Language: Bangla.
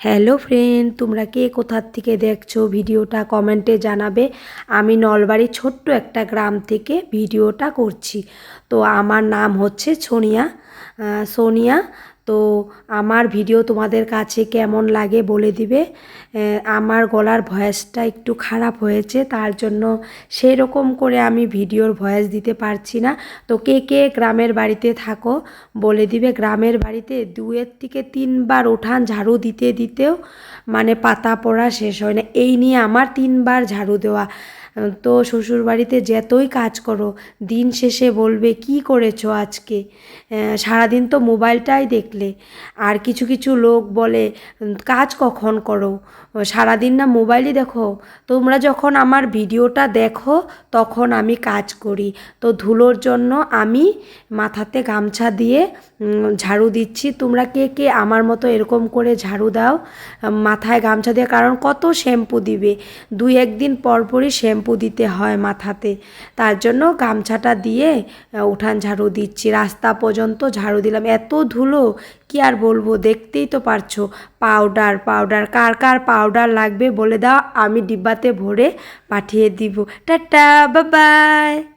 হ্যালো ফ্রেন্ড, তোমরা কে কোথার থেকে দেখছ? ভিডিওটা কমেন্টে জানাবে। আমি নলবাড়ির ছোট্ট একটা গ্রাম থেকে ভিডিওটা করছি। তো আমার নাম হচ্ছে সোনিয়া। সোনিয়া তো আমার ভিডিও তোমাদের কাছে কেমন লাগে বলে দিবে। আমার গলার ভয়েসটা একটু খারাপ হয়েছে, তার জন্য সেই রকম করে আমি ভিডিওর ভয়েস দিতে পারছি না। তো কে কে গ্রামের বাড়িতে থাকো বলে দিবে। গ্রামের বাড়িতে দুয়ের থেকে তিনবার উঠান ঝাড়ু দিতে দিতেও মানে পাতা পড়া শেষ হয় না। এই নিয়ে আমার তিনবার ঝাড়ু দেওয়া। তো শ্বশুর বাড়িতে যতই কাজ করো, দিন শেষে বলবে, কি করেছ আজকে? সারাদিন তো মোবাইলটাই দেখলে। আর কিছু কিছু লোক বলে কাজ কখন করো? সারাদিন না মোবাইলই দেখো। তোমরা যখন আমার ভিডিওটা দেখো, তখন আমি কাজ করি। তো ধুলোর জন্য আমি মাথাতে গামছা দিয়ে ঝাড়ু দিচ্ছি। তোমরা কে কে আমার মতো এরকম করে ঝাড়ু দাও। মাথায় গামছা দিয়ে, কারণ কত শ্যাম্পু দিবে? দুই একদিন পর পরই শ্যাম্পু দিতে হয় মাথাতে। তার জন্য গামছাটা দিয়ে উঠান ঝাড়ু দিচ্ছি। রাস্তা পর্যন্ত ঝাড়ু দিলাম। এত ধুলো, কি আর বলব? দেখতেই তো পারছ, পাউডার পাউডার। কার কার পাউডার লাগবে বলে দাও, আমি ডিব্বাতে ভরে পাঠিয়ে দিব। টাটা, বাবাই।